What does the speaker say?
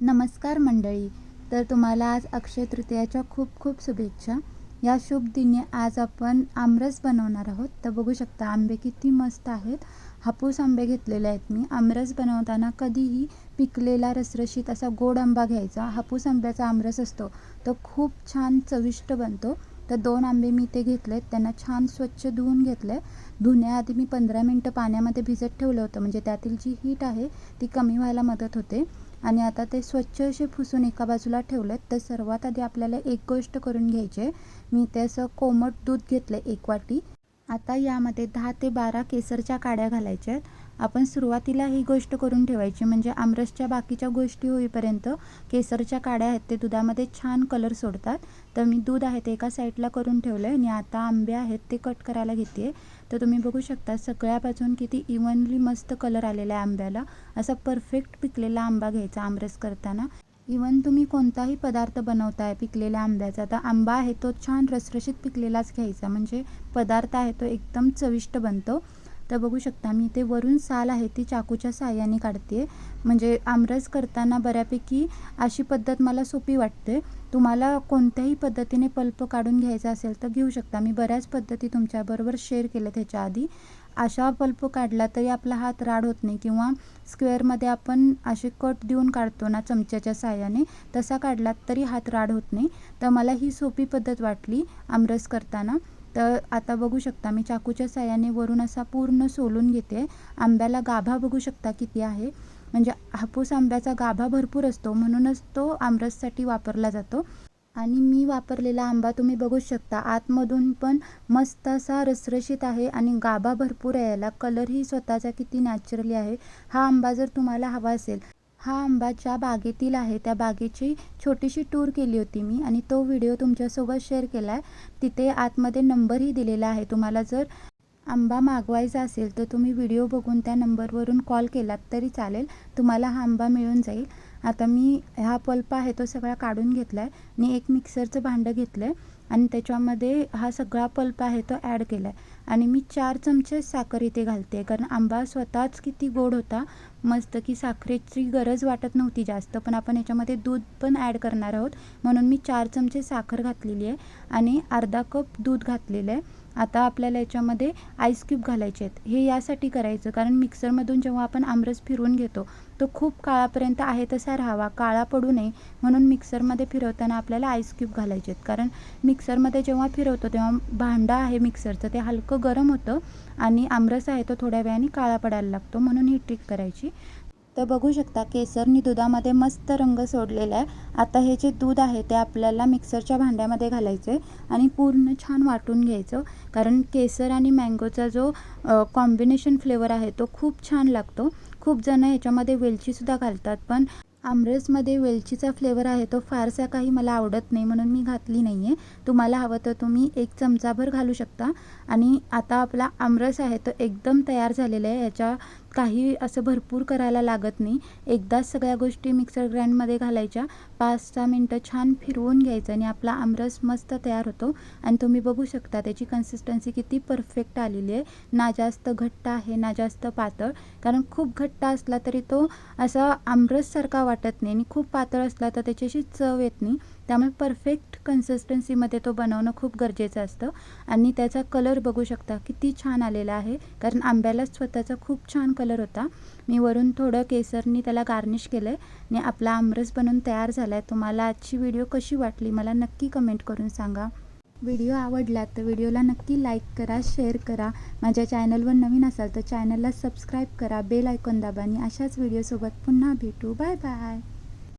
नमस्कार मंडळी. तर तुम्हाला आज अक्षय तृतीयाच्या खूप खूप शुभेच्छा. या शुभ दिनी आज आपण आमरस बनवणार आहोत. तर बघू शकता आंबे किती मस्त आहेत. हापूस आंबे घेतलेले आहेत मी. आमरस बनवताना कधीही पिकलेला रसरशीत असा गोड आंबा घ्यायचा. हापूस आंब्याचा आमरस असतो. तो खूप छान चविष्ट बनतो. तर दोन आंबे मी ते घेतलेत. त्यांना छान स्वच्छ धुवून घेतले धुण्याआधी मी पंधरा मिनटं पाण्यामध्ये भिजत ठेवलं होतं. म्हणजे त्यातील जी हीट आहे ती कमी व्हायला मदत होते. आणि आता ते स्वच्छ असे पुसून एका बाजूला ठेवलेत तर सर्वात आधी आपल्याला एक गोष्ट करून घ्यायची आहे. मी ते असं कोमट दूध घेतलं एक वाटी. आता यामध्ये दहा ते बारा केसरच्या काड्या घालायच्या आहेत. आपण सुरुवातीला ही गोष्ट करून ठेवायची म्हणजे आमरसच्या बाकीच्या गोष्टी होईपर्यंत केसरच्या काड्या आहेत ते दुधामध्ये छान कलर सोडतात. तर मी दूध आहे ते एका साईडला करून ठेवलं आहे आणि आता आंबे आहेत ते कट करायला घेते तर तुम्ही बघू शकता सगळ्या बाजून किती इव्हनली मस्त कलर आलेला आहे आंब्याला. असा परफेक्ट पिकलेला आंबा घ्यायचा आमरस करताना. इवन तुम्ही कोणताही पदार्थ बनवताय पिकलेल्या आंब्याचा तर आंबा आहे तो छान रसरशीत पिकलेलाच घ्यायचा. म्हणजे पदार्थ आहे तो एकदम चविष्ट बनतो. तर बघू शकता मी ते वरून साल आहे ती चाकूच्या साह्याने काढते म्हणजे आमरस करताना बऱ्यापैकी अशी पद्धत मला सोपी वाटते. तुम्हाला कोणत्याही पद्धतीने पल्प काढून घ्यायचा असेल तर घेऊ शकता. मी बऱ्याच पद्धती तुमच्याबरोबर शेअर केल्या त्याच्या आधी. अशा पल्प काढला तरी आपला हात राड होत नाही किंवा स्क्वेअरमध्ये आपण असे कट देऊन काढतो ना चमच्याच्या साह्याने तसा काढला तरी हात राड होत नाही. तर मला ही सोपी पद्धत वाटली आमरस करताना. तर आता बघू शकता मी चाकूच्या साह्याने वरून असा पूर्ण सोलून घेते. आंब्याला गाभा बघू शकता किती आहे. म्हणजे हापूस आंब्याचा गाभा भरपूर असतो म्हणूनच तो आमरससाठी वापरला जातो. आणि मी वापरलेला आंबा तुम्ही बघू शकता. आतमधून पण मस्त असा रसरशीत आहे आणि गाभा भरपूर आहे. याला कलरही स्वतःचा किती नॅचरली आहे. हा आंबा जर तुम्हाला हवा असेल हा आंबा ज्या बागेतील आहे त्या बागेची छोटीशी टूर केली होती मी आणि तो व्हिडिओ तुमच्यासोबत शेअर केला आहे तिथे आतमध्ये नंबरही दिलेला आहे. तुम्हाला जर आंबा मागवायचा असेल तर तुम्ही व्हिडिओ बघून त्या नंबरवरून कॉल केलात तरी चालेल. तुम्हाला हा आंबा मिळून जाईल. आता मी हा पल्प आहे तो सगळा काढून घेतला आहे आणि एक मिक्सरचं भांडं घेतलं आहे आणि त्याच्यामध्ये हा सगळा पल्प आहे तो ॲड केला आहे आणि मी चार चमचे साखर इथे घालते आहे कारण आंबा स्वतःच किती गोड होता. मस्त की साखरेची गरज वाटत नव्हती जास्त. पण आपण याच्यामध्ये दूध पण ॲड करणार आहोत. म्हणून मी चार चमचे साखर घातलेली आहे. आणि अर्धा कप दूध घातलेलं आहे. आता आपल्याला याच्यामध्ये आईस क्यूब घालायचे आहेत. हे यासाठी करायचं कारण मिक्सरमधून जेव्हा आपण आमरस फिरवून घेतो तो खूप काळापर्यंत आहे तसा राहावा काळा पडू नये म्हणून मिक्सरमध्ये फिरवताना आपल्याला आईस क्यूब घालायचे आहेत. कारण मिक्सरमध्ये जेव्हा फिरवतो तेव्हा भांडं आहे मिक्सरचं ते हलकं गरम होतं आणि आमरस आहे तो थोड्या वेळाने काळा पडायला लागतो म्हणून ही ट्रिक करायची. तर बघू शकता केसरनी दुधामध्ये मस्त रंग सोडलेला आहे. आता हे जे दूध आहे ते आपल्याला मिक्सरच्या भांड्यामध्ये घालायचं आहे आणि पूर्ण छान वाटून घ्यायचं. कारण केसर आणि मँगोचा जो कॉम्बिनेशन फ्लेवर आहे तो खूप छान लागतो. खूप जणं ह्याच्यामध्ये वेलचीसुद्धा घालतात पण आमरसमध्ये वेलचीचा फ्लेवर आहे तो फारसा काही मला आवडत नाही म्हणून मी घातली नाही आहे तुम्हाला हवं तर तुम्ही एक चमचाभर घालू शकता. आणि आता आपला आमरस आहे तो एकदम तयार झालेला आहे. याच्या काही असं भरपूर करायला लागत नाही. एकदाच सगळ्या गोष्टी मिक्सर ग्राइंडमध्ये घालायच्या. पाच सहा मिनटं छान फिरवून घ्यायचं आणि आपला आमरस मस्त तयार होतो. आणि तुम्ही बघू शकता त्याची कन्सिस्टन्सी किती परफेक्ट आलेली आहे. ना जास्त घट्ट आहे ना जास्त पातळ. कारण खूप घट्ट असला तरी तो असा आमरससारखा वाटत नाही आणि खूप पातळ असला तर त्याच्याशी चव येत नाही. त्यामुळे परफेक्ट कन्सिस्टन्सीमध्ये तो बनवणं खूप गरजेचं असतं. आणि त्याचा कलर बघू शकता किती छान आलेला आहे. कारण आंब्यालाच स्वतःचा खूप छान कलर होता. मी वरून थोडं केसरनी त्याला गार्निश केलं आहे आणि आपला आमरस बनवून तयार झाला आहे तुम्हाला आजची व्हिडिओ कशी वाटली मला नक्की कमेंट करून सांगा. व्हिडिओ आवडला तर व्हिडिओला नक्की लाईक करा शेअर करा. माझ्या चॅनलवर नवीन असाल तर चॅनलला सबस्क्राईब करा. बेल आयकॉन दाबा. आणि अशाच व्हिडिओसोबत पुन्हा भेटू. Bye bye